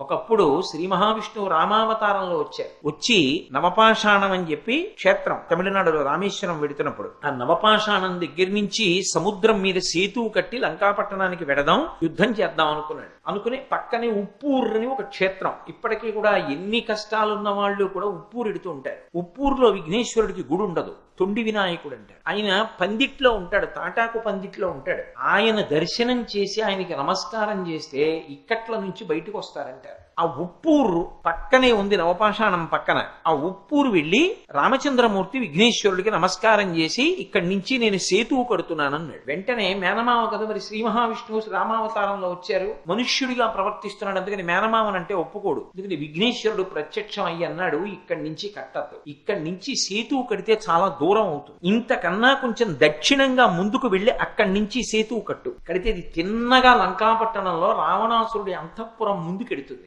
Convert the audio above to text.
ఒకప్పుడు శ్రీ మహావిష్ణువు రామావతారంలో వచ్చారు. వచ్చి నవపాషాణం అని చెప్పి క్షేత్రం తమిళనాడులో రామేశ్వరం వెడుతున్నప్పుడు ఆ నవపాషాణం దగ్గర నుంచి సముద్రం మీద సేతు కట్టి లంకాపట్టణానికి వెడదాం యుద్ధం చేద్దాం అనుకున్నాడు. అనుకుని పక్కనే ఉప్పూరు అని ఒక క్షేత్రం. ఇప్పటికీ కూడా ఎన్ని కష్టాలున్న వాళ్ళు కూడా ఉప్పూరు ఎడుతూ ఉంటారు. ఉప్పూరులో విఘ్నేశ్వరుడికి గుడి ఉండదు. తొండి వినాయకుడు అంటాడు. ఆయన పందిట్లో ఉంటాడు తాటాకు పందిట్లో ఉంటాడు. ఆయన దర్శనం చేసి ఆయనకి నమస్కారం చేస్తే ఇక్కట్ల నుంచి బయటకు అంటారు ఆ ఉప్పూరు పక్కనే ఉంది నవపాషాణం పక్కన. ఆ ఉప్పూరు వెళ్ళి రామచంద్రమూర్తి విఘ్నేశ్వరుడికి నమస్కారం చేసి ఇక్కడి నుంచి నేను సేతువు కడుతున్నాను అన్నాడు. వెంటనే మేనమామ కదా మరి శ్రీ మహావిష్ణువు రామావతారంలో వచ్చారు. మనుష్యుడిగా ప్రవర్తిస్తున్నాడు అందుకని మేనమామన్ అంటే ఒప్పుకోడు. ఎందుకని విఘ్నేశ్వరుడు ప్రత్యక్షం అయ్యి అన్నాడు ఇక్కడి నుంచి కట్టద్దు. ఇక్కడి నుంచి సేతువు కడితే చాలా దూరం అవుతుంది. ఇంతకన్నా కొంచెం దక్షిణంగా ముందుకు వెళ్ళి అక్కడి నుంచి సేతువు కట్టు. కడితే ఇది తిన్నగా లంకాపట్టణంలో రావణాసురుడి అంతఃపురం ముందుకెడుతుంది.